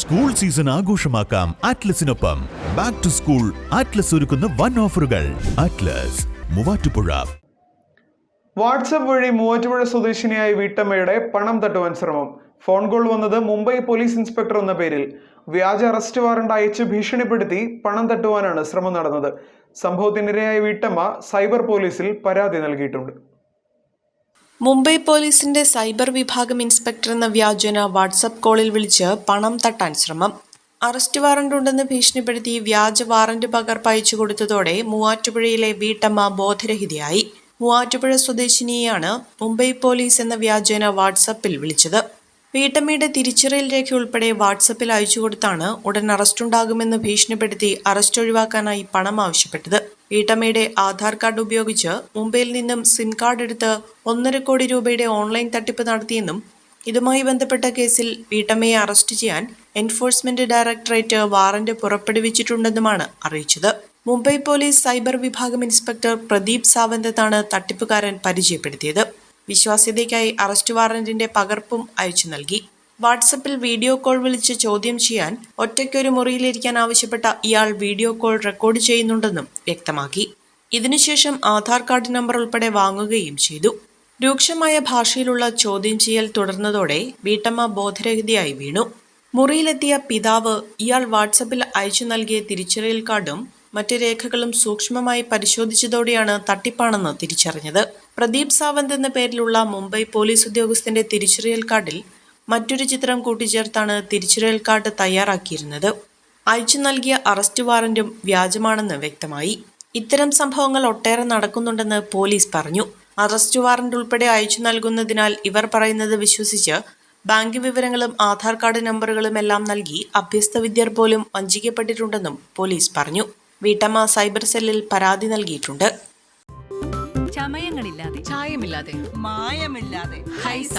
School season ആഘോഷമാക്കാം ആറ്റ്ലസിനൊപ്പം back to school Atlas ഒരുക്കുന്ന വൺ ഓഫറുകൾ ആറ്റ്ലസ് മൂവാറ്റുപുഴ. വാട്സപ്പ് വഴി മൂവാറ്റുപുഴ സ്വദേശിനിയായ വീട്ടമ്മയുടെ പണം തട്ടുവാൻ ശ്രമം. ഫോൺ കോൾ വന്നത് മുംബൈ പോലീസ് ഇൻസ്പെക്ടർ എന്ന പേരിൽ. വ്യാജ അറസ്റ്റ് വാറണ്ട് അയച്ച് ഭീഷണിപ്പെടുത്തി പണം തട്ടുവാനാണ് ശ്രമം നടന്നത്. സംഭവത്തിനിരയായ വീട്ടമ്മ സൈബർ പോലീസിൽ പരാതി നൽകിയിട്ടുണ്ട്. മുംബൈ പോലീസിന്റെ സൈബർ വിഭാഗം ഇൻസ്പെക്ടർ എന്ന വ്യാജന വാട്സപ്പ് കോളിൽ വിളിച്ച് പണം തട്ടാൻ ശ്രമം. അറസ്റ്റ് വാറണ്ട് ഉണ്ടെന്ന് ഭീഷണിപ്പെടുത്തി വ്യാജ വാറന്റ് പകർപ്പ് അയച്ചു കൊടുത്തതോടെ മൂവാറ്റുപുഴയിലെ വീട്ടമ്മ ബോധരഹിതയായി. മൂവാറ്റുപുഴ സ്വദേശിനിയെയാണ് മുംബൈ പോലീസ് എന്ന വ്യാജേന വാട്സപ്പിൽ വിളിച്ചത്. വീട്ടമ്മയുടെ തിരിച്ചറിയൽ രേഖ ഉൾപ്പെടെ വാട്സപ്പിൽ അയച്ചു കൊടുത്താണ് ഉടൻ അറസ്റ്റുണ്ടാകുമെന്ന് ഭീഷണിപ്പെടുത്തി അറസ്റ്റ് ഒഴിവാക്കാനായി പണം ആവശ്യപ്പെട്ടത്. വീട്ടമ്മയുടെ ആധാർ കാർഡ് ഉപയോഗിച്ച് മുംബൈയിൽ നിന്നും സിം കാർഡ് എടുത്ത് ഒന്നര കോടി രൂപയുടെ ഓൺലൈൻ തട്ടിപ്പ് നടത്തിയെന്നും ഇതുമായി ബന്ധപ്പെട്ട കേസിൽ വീട്ടമ്മയെ അറസ്റ്റ് ചെയ്യാൻ എൻഫോഴ്സ്മെന്റ് ഡയറക്ടറേറ്റ് വാറന്റ് പുറപ്പെടുവിച്ചിട്ടുണ്ടെന്നുമാണ് അറിയിച്ചത്. മുംബൈ പോലീസ് സൈബർ വിഭാഗം ഇൻസ്പെക്ടർ പ്രദീപ് സാവന്തത്താണ് തട്ടിപ്പുകാരൻ പരിചയപ്പെടുത്തിയത്. വിശ്വാസ്യതയ്ക്കായി അറസ്റ്റ് വാറന്റിന്റെ പകർപ്പും അയച്ചു നൽകി. വാട്സപ്പിൽ വീഡിയോ കോൾ വിളിച്ച് ചോദ്യം ചെയ്യാൻ ഒറ്റയ്ക്കൊരു മുറിയിലിരിക്കാൻ ആവശ്യപ്പെട്ട ഇയാൾ വീഡിയോ കോൾ റെക്കോർഡ് ചെയ്യുന്നുണ്ടെന്നും വ്യക്തമാക്കി. ഇതിനുശേഷം ആധാർ കാർഡ് നമ്പർ ഉൾപ്പെടെ വാങ്ങുകയും ചെയ്തു. രൂക്ഷമായ ഭാഷയിലുള്ള ചോദ്യം ചെയ്യൽ തുടർന്നതോടെ വീട്ടമ്മ ബോധരഹിതയായി വീണു. മുറിയിലെത്തിയ പിതാവ് ഇയാൾ വാട്സപ്പിൽ അയച്ചു നൽകിയ തിരിച്ചറിയൽ കാർഡും മറ്റ് രേഖകളും സൂക്ഷ്മമായി പരിശോധിച്ചതോടെയാണ് തട്ടിപ്പാണെന്ന് തിരിച്ചറിഞ്ഞത്. പ്രദീപ് സാവന്ത് എന്ന പേരിലുള്ള മുംബൈ പോലീസ് ഉദ്യോഗസ്ഥന്റെ തിരിച്ചറിയൽ കാർഡിൽ മറ്റൊരു ചിത്രം കൂട്ടിച്ചേർത്താണ് തിരിച്ചറിയൽ കാർഡ് തയ്യാറാക്കിയിരുന്നത്. അയച്ചു നൽകിയ അറസ്റ്റ് വാറന്റും വ്യാജമാണെന്ന് വ്യക്തമായി. ഇത്തരം സംഭവങ്ങൾ ഒട്ടേറെ നടക്കുന്നുണ്ടെന്ന് പോലീസ് പറഞ്ഞു. അറസ്റ്റ് വാറന്റ് ഉൾപ്പെടെ അയച്ചു നൽകുന്നതിനാൽ ഇവർ പറയുന്നത് വിശ്വസിച്ച് ബാങ്ക് വിവരങ്ങളും ആധാർ കാർഡ് നമ്പറുകളും എല്ലാം നൽകി അഭ്യസ്ത വിദ്യർ പോലും വഞ്ചിക്കപ്പെട്ടിട്ടുണ്ടെന്നും പോലീസ് പറഞ്ഞു. വീട്ടമ്മ സൈബർ സെല്ലിൽ പരാതി നൽകിയിട്ടുണ്ട്. ചമയങ്ങളില്ലാതെ. ചായമില്ലാതെ. മായമില്ലാതെ. ഹൈസ.